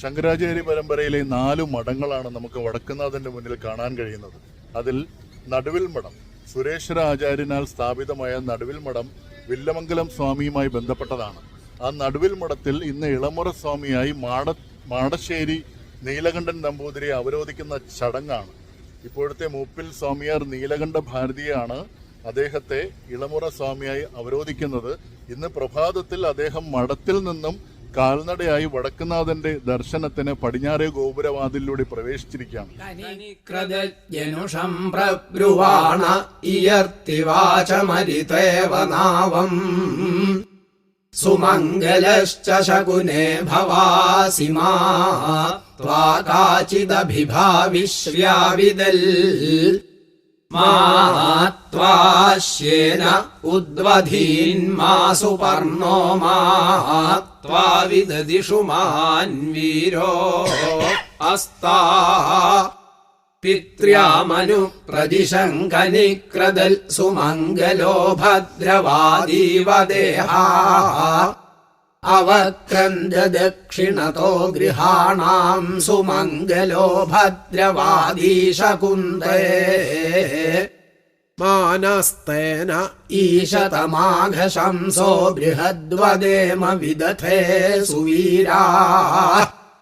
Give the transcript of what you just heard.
ശങ്കരാചാര്യ പരമ്പരയിലെ നാല് മഠങ്ങളാണ് നമുക്ക് വടക്കുന്നാഥന്റെ മുന്നിൽ കാണാൻ കഴിയുന്നത്. അതിൽ നടുവിൽ മഠം സുരേശ്വര ആചാര്യനാൽ സ്ഥാപിതമായ നടുവിൽ മഠം വില്ലമംഗലം സ്വാമിയുമായി ബന്ധപ്പെട്ടതാണ്. ആ നടുവിൽ മഠത്തിൽ ഇന്ന് ഇളമുറ സ്വാമിയായി മാട മാടശ്ശേരി നീലകണ്ഠൻ നമ്പൂതിരിയെ അവരോധിക്കുന്ന ചടങ്ങാണ്. ഇപ്പോഴത്തെ മൂപ്പിൽ സ്വാമിയാർ നീലകണ്ഠ ഭാരതിയാണ് അദ്ദേഹത്തെ ഇളമുറ സ്വാമിയായി അവരോധിക്കുന്നത്. ഇന്ന് പ്രഭാതത്തിൽ അദ്ദേഹം മഠത്തിൽ നിന്നും കാൽനടയായി വടക്കുനാഥന്റെ ദർശനത്തിന് പടിഞ്ഞാറേ ഗോപുരവാതിലൂടെ പ്രവേശിച്ചിരിക്കുകയാണ്. സുമംഗലശ്ച ശകുനെ ഭവാസിമാ ത്വാ കാചിദഭിഭാവിശ്ര്യാവിദൽ മാത്വാശ്യേന ഉദ്വധീന്മാസു പർണോ മാത്വാ വിദതിഷു മാൻ വീരോ അസ്താ. പിത്ര്യാമനു പ്രതിശങ്കനിക്രദൽ സുമംഗലോ ഭദ്രവാദീവദേഹാ. അവക്രന്ദ ദക്ഷിണതോ ഗൃഹാണാം സുമംഗലോ ഭദ്രവാദീശകുന്ദേ മാനസ്തേന ഈശതമാഘശംസോ ബൃഹദ്വദേമ വിദധേ സുവീരാ.